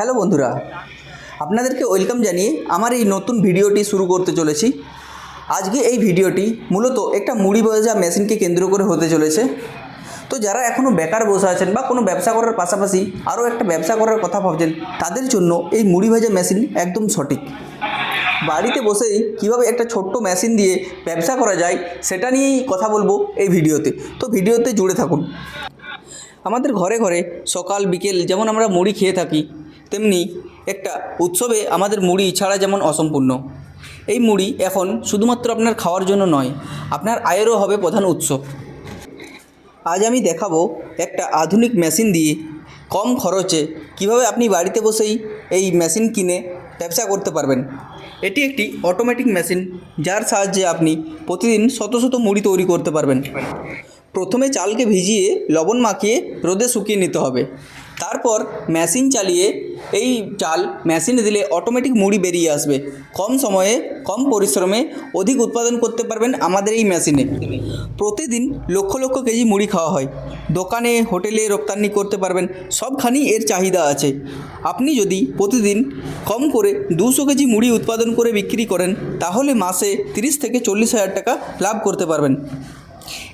Hello বন্ধুরা, আপনাদেরকে welcome জানিয়ে আমার এই নতুন ভিডিওটি শুরু করতে চলেছি। আজকে এই ভিডিওটি মূলত একটা মুড়ি ভাজা মেশিনকে কেন্দ্র করে হতে চলেছে। তো যারা এখনও বেকার বসে আছেন বা কোনো ব্যবসা করার পাশাপাশি আরও একটা ব্যবসা করার কথা ভাবছেন, তাদের জন্য এই মুড়ি ভাজা মেশিন একদম সঠিক। বাড়িতে বসেই কীভাবে একটা ছোট্ট মেশিন দিয়ে ব্যবসা করা যায়, সেটা নিয়েই কথা বলব এই ভিডিওতে। তো ভিডিওতে জুড়ে থাকুন। আমাদের ঘরে ঘরে সকাল, বিকেল যেমন আমরা মুড়ি খেয়ে থাকি তেমনি একটা উৎসবে আমাদের মুড়ি ছাড়া যেমন অসম্পূর্ণ। এই মুড়ি এখন শুধুমাত্র আপনার খাওয়ার জন্য নয়, আপনার আয়েরও হবে প্রধান উৎস। আজ আমি দেখাবো একটা আধুনিক মেশিন দিয়ে কম খরচে কীভাবে আপনি বাড়িতে বসেই এই মেশিন কিনে ব্যবসা করতে পারবেন। এটি একটি অটোমেটিক মেশিন, যার সাহায্যে আপনি প্রতিদিন শত শত মুড়ি তৈরি করতে পারবেন। প্রথমে চালকে ভিজিয়ে লবণ মাখিয়ে রোদে শুকিয়ে নিতে হবে। তারপর মেশিন চালিয়ে এই চাল মেশিনে দিলে অটোমেটিক মুড়ি বেরিয়ে আসবে। কম সময়ে, কম পরিশ্রমে অধিক উৎপাদন করতে পারবেন আমাদের এই মেশিনে প্রতিদিন লক্ষ লক্ষ কেজি মুড়ি খাওয়া হয়। দোকানে, হোটেলে রপ্তানি করতে পারবেন সবখানি এর চাহিদা আছে। আপনি যদি প্রতিদিন কম করে দুশো কেজি মুড়ি উৎপাদন করে বিক্রি করেন, তাহলে মাসে তিরিশ থেকে চল্লিশ হাজার টাকা লাভ করতে পারবেন।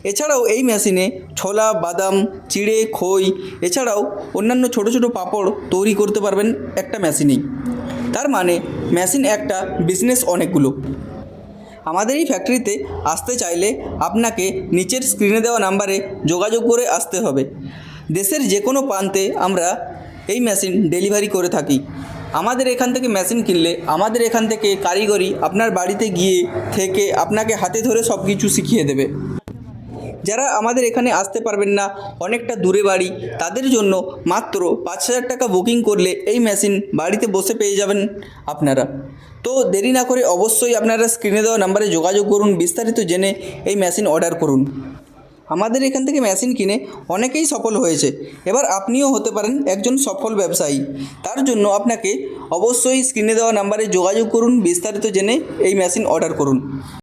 এছাড়াও এই মেশিনে ছোলা, বাদাম, চিড়ে, খই এছাড়াও অন্যান্য ছোট ছোট পাঁপড় তৈরি করতে পারবেন একটা মেশিনেই। তার মানে মেশিন একটা বিজনেস অনেকগুলো। আমাদের এই ফ্যাক্টরিতে আসতে চাইলে আপনাকে নিচের স্ক্রিনে দেওয়া নাম্বারে যোগাযোগ করে আসতে হবে। দেশের যে কোনো প্রান্তে আমরা এই মেশিন ডেলিভারি করে থাকি। আমাদের এখান থেকে মেশিন কিনলে আমাদের এখান থেকে কারিগরি আপনার বাড়িতে গিয়ে থেকে আপনাকে হাতে ধরে সব কিছু শিখিয়ে দেবে। যারা আমাদের এখানে আসতে পারবেন না, অনেকটা দূরে বাড়ি, তাদের জন্য মাত্র পাঁচ হাজার টাকা বুকিং করলে এই মেশিন বাড়িতে বসে পেয়ে যাবেন আপনারা। তো দেরি না করে অবশ্যই আপনারা স্ক্রিনে দেওয়া নাম্বারে যোগাযোগ করুন, বিস্তারিত জেনে এই মেশিন অর্ডার করুন। আমাদের এখান থেকে মেশিন কিনে অনেকেই সফল হয়েছে। এবার আপনিও হতে পারেন একজন সফল ব্যবসায়ী। তার জন্য আপনাকে অবশ্যই স্ক্রিনে দেওয়া নাম্বারে যোগাযোগ করুন, বিস্তারিত জেনে এই মেশিন অর্ডার করুন।